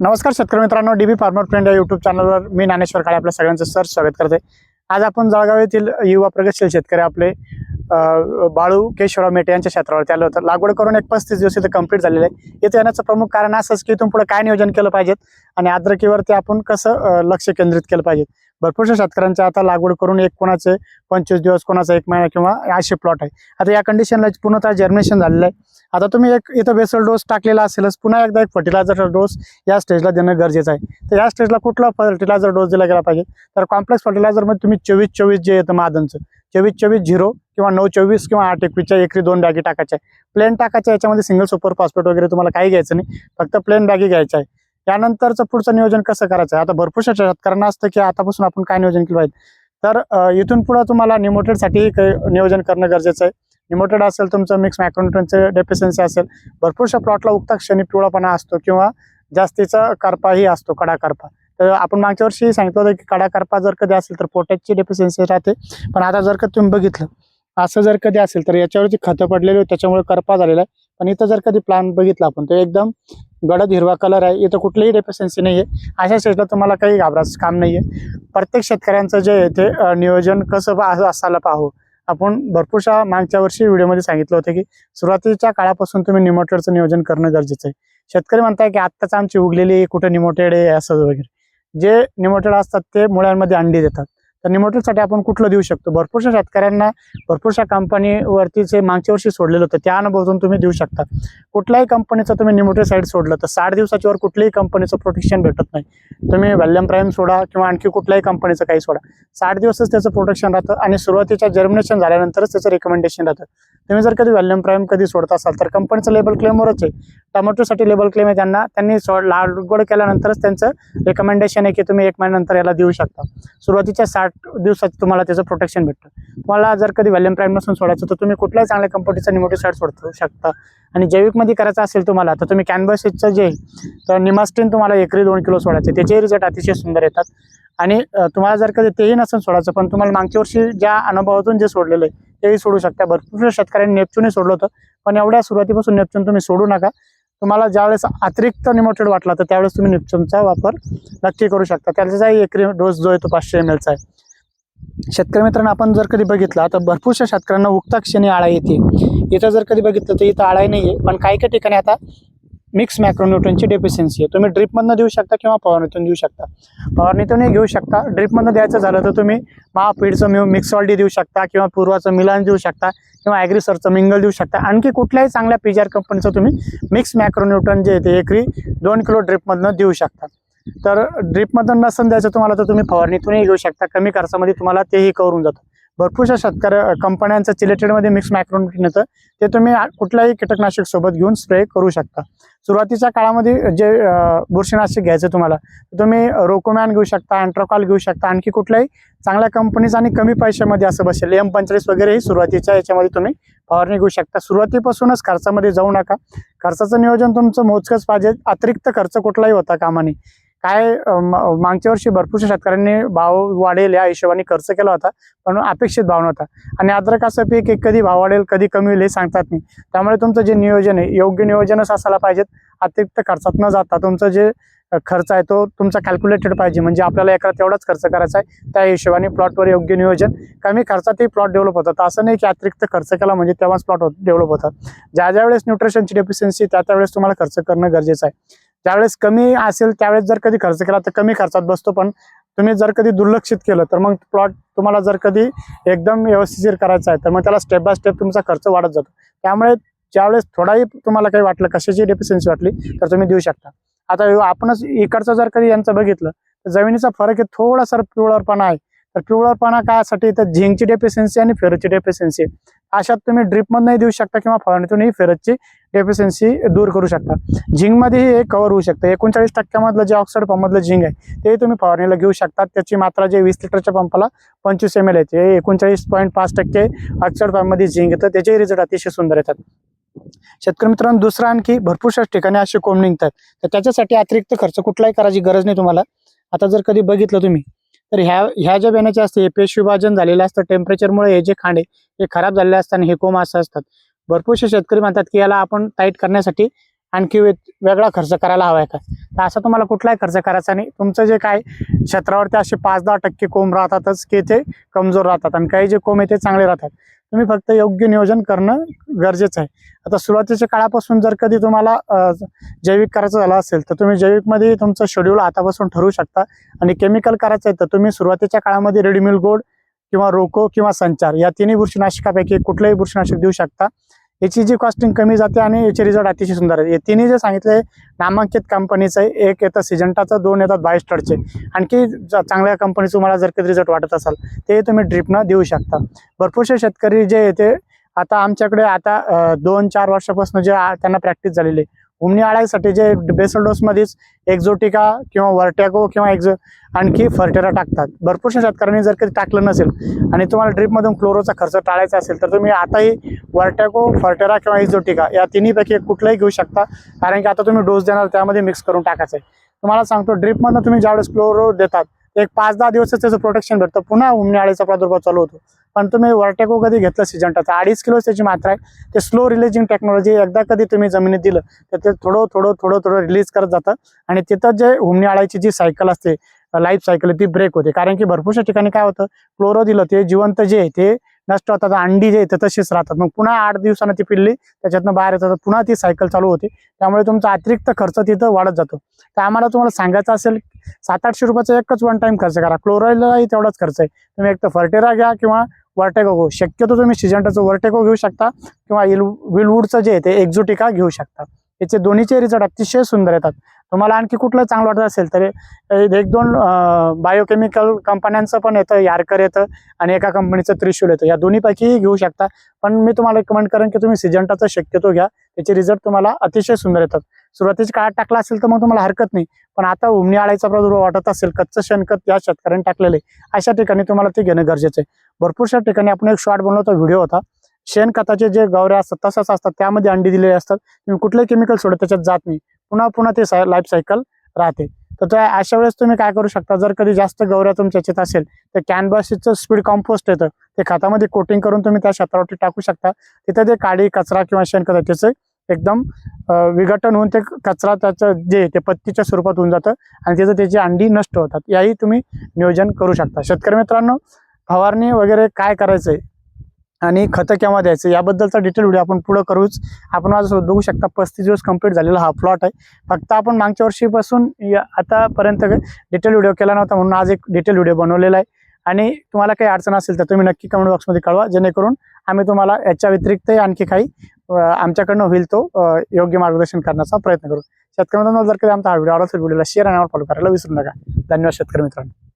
नमस्कार शेतकरी मित्रांनो डी बी फार्मर फ्रेंड या युट्यूब चॅनलवर मी ज्ञानेश्वर काळे आपल्या सगळ्यांचं सर स्वागत करते. आज आपण जळगाव येथील युवा प्रगतशील शेतकरी आपले बाळू केशवराव मेटे यांच्या क्षेत्रावरती आलं होतं. लागवड करून एक पस्तीस दिवस इथं कंप्लीट झालेलं आहे. इथे येण्याचं प्रमुख कारण असंच की इथून पुढे काय नियोजन केलं पाहिजेत आणि आद्रकीवरती आपण कसं लक्ष केंद्रित केलं पाहिजे भरपूरशा शेतकऱ्यांच्या आता लागवड करून एक कोणाचे पंचवीस दिवस कोणाचा एक महिना किंवा असे प्लॉट आहे. आता या कंडिशनला पूर्णतः जर्मिनेशन झालेलं आहे. आता तुम्ही एक इथं बेसल डोस टाकलेला असेलच पुन्हा एकदा एक फर्टिलायझर डोस या स्टेजला देणं गरजेचं आहे. तर या स्टेजला कुठला फर्टिलायझर डोस दिला गेला पाहिजे? तर कॉम्प्लेक्स फर्टिलायझरमध्ये तुम्ही चोवीस चोवीस जे येतं मादनचं चोवीस चोवीस झिरो किंवा नऊ चोवीस किंवा आठ एकवीसच्या एकरी दोन बॅगी टाकायच्या आहे. प्लेन टाकायच्या याच्यामध्ये सिंगल सुपर फॉस्फेट वगैरे तुम्हाला काही घ्यायचं नाही. फक्त प्लेन बॅगी घ्यायच्या आहे. त्यानंतरचं पुढचं नियोजन कसं करायचं? आहे आता भरपूरशा शेतकऱ्यांना असतं की आतापासून आपण काय नियोजन केलं पाहिजे? तर इथून पुढं तुम्हाला निमोटेडसाठी नियोजन करणं गरजेचं आहे. निमोटेड असेल तुमचं मिक्स मॅक्रोन्युट्रनचं डेफिशियन्सी असेल भरपूरशा प्लॉटला उगता क्षणी पिवळापणा असतो किंवा जास्तीचा करपाही असतो कडा करपा. तर आपण मागच्या वर्षी सांगितलं होतं की कडा करपा जर कधी असेल तर पोटॅशची डेफिशियन्सी राहते. पण आता जर का तुम्ही बघितलं असं जर कधी असेल तर याच्यावरती खतं पडलेली त्याच्यामुळे करपा झालेला आहे. पण इथं जर कधी प्लांट बघितला आपण तर एकदम गडद हिरवा कलर आहे इथं कुठलीही डेफिशियन्सी नाही आहे अशा स्टेजला तुम्हाला काही घाबराचं काम नाही आहे प्रत्येक शेतकऱ्यांचं जे आहे ते नियोजन कसं असायला पाहू आपण भरपूरशा मागच्या वर्षी व्हिडिओमध्ये सांगितलं होतं की सुरुवातीच्या काळापासून तुम्ही निमोटेडचं नियोजन करणं गरजेचं आहे. शेतकरी म्हणताय की आत्ताच आमची उगलेली कुठं निमोटेड आहे असं वगैरे. जे निमोटेड असतात ते मुळ्यांमध्ये अंडी देतात. तर आपण कुठलं देऊ शकतो? भरपूरशा शेतकऱ्यांना भरपूरशा कंपनीवरतीचे मागच्या वर्षी सोडलेलं होतं त्या अनुभवातून तुम्ही देऊ शकता. कुठल्याही कंपनीचं तुम्ही निमोटेड साईड सोडलं तर साठ दिवसाच्या वर कुठल्याही कंपनीचं प्रोटेक्शन भेटत नाही. तुम्ही व्हॅल्यम प्राईम सोडा किंवा आणखी कुठल्याही कंपनीचं काही सोडा. साठ दिवसच त्याचं प्रोटेक्शन राहतं आणि सुरुवातीच्या जर्मिनेशन झाल्यानंतरच त्याचं रिकमेंडेशन राहतं. तुम्ही जर कधी व्हॅल्युम प्राईम कधी सोडत असाल तर कंपनीचं लेबल क्लेमवरच आहे. टोमॅटोसाठी लेबल क्लेम आहे त्यांना. त्यांनी सो लागवड केल्यानंतरच त्यांचं रिकमेंडेशन आहे की तुम्ही एक महिन्यानंतर याला देऊ शकता. सुरुवातीच्या साठ दिवसात तुम्हाला त्याचं प्रोटेक्शन भेटतं. तुम्हाला जर कधी व्हॅल्युम प्राईम नसून सोडायचं तर तुम्ही कुठल्याही चांगल्या कंपनीचं निमोटिसाईड सोडू शकता. आणि जैविकमध्ये करायचं असेल तुम्हाला तर तुम्ही कॅनबसेटचं जे आहे, तर निमास्टिन तुम्हाला एकरी दोन किलो सोडायचे. त्याचे रिझल्ट अतिशय सुंदर येतात. आणि तुम्हाला जर कधी तेही नसेल सोडायचं पण तुम्हाला मागच्या वर्षी ज्या अनुभवातून जे सोडलेलं आहे तेही सोडू शकता. भरपूर शेतकऱ्यांनी नेपच्यूनही सोडलं होतं. पण एवढ्या सुरुवातीपासून नेपच्यून तुम्ही सोडू नका. तुम्हाला ज्यावेळेस अतिरिक्त निमोटेड वाटला तर त्यावेळेस तुम्ही नेपच्यूनचा वापर नक्की करू शकता. त्याचाही एकरी डोस जो आहे तो पाचशे एम एलचा आहे. शेतकरी मित्रांनो आपण जर कधी बघितला तर भरपूरशा शेतकऱ्यांना उगता क्षणी आळा येते. इथं जर कधी बघितलं तर इथं आळाही नाही आहे पण काही काही ठिकाणी आता मिक्स मॅक्रोन्युट्रनची डेफिशियन्सी आहे. तुम्ही ड्रिपमधनं देऊ शकता किंवा फवारणीतून देऊ शकता. फवारणीतूनही घेऊ शकता. ड्रिपमधनं द्यायचं झालं तर तुम्ही महापीडचं मिक्स मिक्सॉल्डी देऊ शकता किंवा पूर्वाचं मिलान देऊ शकता किंवा ॲग्रिसरचं मिंगल देऊ शकता. आणखी कुठल्याही चांगल्या पीजीआर कंपनीचं तुम्ही मिक्स मॅक्रोन्युट्रन जे आहे ते एकरी दोन किलो ड्रिपमधनं देऊ शकता. तर ड्रिपमधून नसन द्यायचं तुम्हाला तर तुम्ही फवारणीतूनही घेऊ शकता. कमी खर्चामध्ये तुम्हाला तेही करून जातं. भरपूरशा शेतकऱ्या कंपन्यांचं चिलेटेडमध्ये मिक्स मॅक्रोन्युट्रन येतं. ते तुम्ही कुठल्याही कीटकनाशक सोबत घेऊन स्प्रे करू शकता. सुरुवातीच्या काळामध्ये जे बुरशीनाशक घ्यायचं तुम्हाला तुम्ही रोकोमॅन घेऊ शकता अँट्रोकॉल घेऊ शकता आणखी कुठल्याही चांगल्या कंपनीज आणि कमी पैशामध्ये असं बसेल. एम पंचेचाळीस वगैरेही सुरुवातीच्या याच्यामध्ये तुम्ही फवारणी घेऊ शकता. सुरुवातीपासूनच खर्चामध्ये जाऊ नका. खर्चाचं नियोजन तुमचं मोजकंच पाहिजे. अतिरिक्त खर्च कुठलाही होता कामाने. काय म- मागच्या वर्षी भरपूरशा शेतकऱ्यांनी भाव वाढेल या हिशोबाने खर्च केला होता पण अपेक्षित भाव नव्हता. आणि अद्रक असं पीक कधी भाव वाढेल कधी कमी होईल हे सांगतात नाही. त्यामुळे तुमचं जे नियोजन आहे योग्य नियोजनच असायला पाहिजेत. अतिरिक्त खर्चात न जाता तुमचं जे खर्च आहे तो तुमचा कॅल्क्युलेटेड पाहिजे. म्हणजे आपल्याला एकरात एवढाच खर्च करायचा आहे त्या हिशोबाने प्लॉटवर योग्य नियोजन. कमी खर्चातही प्लॉट डेव्हलप होतात. असं नाही की अतिरिक्त खर्च केला म्हणजे तेव्हाच प्लॉट डेव्हलप होतात. ज्या ज्या वेळेस न्यूट्रिशनची डेफिशियन्सी त्या त्यावेळेस तुम्हाला खर्च करणं गरजेचं आहे. ज्यावेळेस कमी असेल त्यावेळेस जर कधी खर्च केला तर कमी खर्चात बसतो. पण तुम्ही जर कधी दुर्लक्षित केलं तर मग प्लॉट तुम्हाला जर कधी एकदम व्यवस्थित करायचा आहे तर मग त्याला स्टेप बाय स्टेप तुमचा खर्च वाढत जातो. त्यामुळे ज्यावेळेस थोडाही तुम्हाला काही वाटलं कशाची डेफिशियन्सी वाटली तर तुम्ही देऊ शकता. आता आपणच इकडचं जर कधी यांचं बघितलं तर जमिनीचा फरक हे थोडासा पिवळरपणा आहे. तर पिवळरपणा कायसाठी तर झिंकची डेफिशियन्सी आणि फेरची डेफिशियन्सी अशात तुम्ही ड्रिपमधनंही देऊ शकता किंवा फवारणीतूनही फेरसची डेफिशियन्सी दूर करू शकता. झिंकमध्येही हे कव्हर होऊ शकतं. एकोणचाळीस टक्क्यामधलं जे ऑक्साईड पंपमधलं झिंक आहे ते तुम्ही फवारणीला घेऊ शकता. त्याची मात्रा जे वीस लिटरच्या पंपाला पंचवीस एम एल आहे. ते एकोणचाळीस पॉईंट पाच टक्के ऑक्साईड पंपमध्ये झिंक येतं. त्याचे रिझल्ट अतिशय सुंदर येतात. शेतकरी मित्रांनो दुसरं आणखी भरपूरशाच ठिकाणी असे कोंब निघतात. तर त्याच्यासाठी अतिरिक्त खर्च कुठलाही करायची गरज नाही तुम्हाला. आता जर कधी बघितलं तुम्ही तर ह्या ह्या ज्या बेण्याच्या असते हे पेश विभाजन झालेलं असतं. टेम्परेचरमुळे हे जे खांडे हे खराब झालेले असतात आणि हे कोंब असं असतात. भरपूरसे शेतकरी म्हणतात की याला आपण टाईट करण्यासाठी आणखी वेगळा खर्च करायला हवा आहे का? तर असा तुम्हाला कुठलाही खर्च करायचा नाही. तुमचं जे काय क्षेत्रावरती असे पाच दहा टक्के कोंब राहतातच की ते कमजोर राहतात आणि काही जे कोंब आहे ते चांगले राहतात. तुम्ही फक्त योग्य नियोजन करणं गरजेचं आहे. आता सुरुवातीच्या काळापासून जर कधी तुम्हाला जैविक करायचं झालं असेल तर तुम्ही जैविकमध्ये तुमचं शेड्यूल आतापासून ठरवू शकता. आणि केमिकल करायचं आहे तर तुम्ही सुरुवातीच्या काळामध्ये रेडीमिल गोड किंवा रोको किंवा संचार या तिन्ही बुरशीनाशकापैकी कुठलंही बुरशीनाशक देऊ शकता. याची जी कॉस्टिंग कमी जाते आणि याचे रिझल्ट अतिशय सुंदर आहे. तिने जे सांगितले नामांकित कंपनीचं एक येतं सिजंटाचं दोन येतात बायोस्टरचे आणखी ज- चांगल्या कंपनीचं तुम्हाला जर कधी रिझल्ट वाटत असाल ते तुम्ही ड्रिपनं देऊ शकता. भरपूरसे शेतकरी जे येते आता आमच्याकडे आता दोन चार वर्षापासून जे त्यांना प्रॅक्टिस झालेली आहे. उमणी आळायसाठी जे बेसल डोसमध्येच एक्झोटिका किंवा वर्टॅगो किंवा एक्झो आणखी फर्टेरा टाकतात. भरपूरशा शेतकऱ्यांनी जर कधी टाकलं नसेल आणि तुम्हाला ड्रिपमधून क्लोरोचा खर्च टाळायचा असेल तर तुम्ही आताही वर्टॅको फर्टेरा किंवा इझोटिका या तिन्हीपैकी कुठलंही कुठलाही घेऊ शकता. कारण की आता तुम्ही डोस देणार त्यामध्ये मिक्स करून टाकायचं आहे. तुम्हाला सांगतो ड्रिपमधनं तुम्ही ज्यावेळेस क्लोरो देतात एक पाच दहा दिवसच त्याचं प्रोटेक्शन भेटतं. पुन्हा उमणी आळीचा प्रादुर्भाव चालू होतो. पण तुम्ही वर्टॅको कधी घेतलं सिजंटाचा अडीच किलो त्याची मात्रा आहे. ते स्लो रिलीजिंग टेक्नॉलॉजी एकदा कधी तुम्ही जमिनीत दिलं तर ते थोडं थोडं थोडं थोडं रिलीज करत जातं. आणि तिथं जे उमणी आळायची जी सायकल असते लाईफ सायकल ती ब्रेक होते. कारण की भरपूरशा ठिकाणी काय होतं? क्लोरो दिलं ते जिवंत जे आहे ते नष्ट होतात. अंडी जे आहे ते तशीच राहतात. मग पुन्हा आठ दिवसानं ती पिल्ली त्याच्यातनं बाहेर येतात. पुन्हा ती सायकल चालू होते. त्यामुळे तुमचा अतिरिक्त खर्च तिथं वाढत जातो. तर आम्हाला तुम्हाला सांगायचं असेल सात आठशे रुपयाचा एकच वन टाइम खर्च करा. क्लोराईललाही तेवढाच खर्च आहे. तुम्ही एक तर फर्टेरा घ्या किंवा वर्टेको घेऊ. शक्यतो तुम्ही सिजंटाचं वर्टेको घेऊ शकता किंवा इल विलवूडचं जे आहे ते एक्झोटिका घेऊ शकता. याचे दोन्हीचे रिझल्ट अतिशय सुंदर येतात. तुम्हाला आणखी कुठलं चांगलं वाटत असेल तर एक दोन बायोकेमिकल कंपन्यांचं पण येतं यारकर येतं आणि एका कंपनीचं त्रिशूल येतं. या दोन्हीपैकीही घेऊ शकता. पण मी तुम्हाला रिकमेंड करेन की तुम्ही सिजंटाचा शक्यतो घ्या. त्याचे रिझल्ट तुम्हाला अतिशय सुंदर येतात. सुरुवातीच्या काळात टाकला असेल तर मग तुम्हाला हरकत नाही. पण आता उमणी आळायचा प्रादुर्भाव वाटत असेल कच्चं शेणखत या शेतकऱ्यांनी टाकलेले अशा ठिकाणी तुम्हाला ते घेणं गरजेचं आहे. भरपूरशा ठिकाणी आपण एक शॉर्ट बनवतो व्हिडिओ होता. शेणखताचे जे गवऱ्या असतात तसंच असतात. त्यामध्ये अंडी दिलेले असतात. तुम्ही कुठलंही केमिकल सोडत त्याच्यात जात नाही. पुन्हा पुन्हा ते लाईफ सायकल राहते. तर त्या अशा वेळेस तुम्ही काय करू शकता? जर कधी जास्त गवऱ्या तुमच्या याच्यात असेल तर कॅनबसचं स्पीड कॉम्पोस्ट येतं. ते खतामध्ये कोटिंग करून तुम्ही त्या क्षेत्रावरती टाकू शकता. तिथे ते काडी कचरा किंवा शेणखत त्याचं एकदम विघटन होऊन ते कचरा त्याचं जे ते पत्तीच्या स्वरूपात होऊन जातं आणि त्याचं त्याची अंडी नष्ट होतात. याही तुम्ही नियोजन करू शकता. शेतकरी मित्रांनो फवारणी वगैरे काय करायचंय? आणि खतं केव्हा द्यायचं याबद्दलचा डिटेल व्हिडिओ आपण पुढं करूच. आपण आज बघू शकता पस्तीस दिवस कंप्लीट झालेला हा प्लॉट आहे. फक्त आपण मागच्या वर्षीपासून या- आतापर्यंत डिटेल व्हिडिओ केला नव्हता म्हणून आज एक डिटेल व्हिडिओ बनवलेला आहे. आणि तुम्हाला काही अडचण असेल तर तुम्ही नक्की कमेंट बॉक्समध्ये कळवा. जेणेकरून आम्ही तुम्हाला याच्या व्यतिरिक्त आणखी काही आमच्याकडनं होईल तो योग्य मार्गदर्शन करण्याचा प्रयत्न करू. शेतकरी मित्रांनो जर कधी आमचा हा व्हिडिओ आवडला तर व्हिडिओला शेअर आणि फॉलो करायला विसरू नका. धन्यवाद शेतकरी मित्रांनो.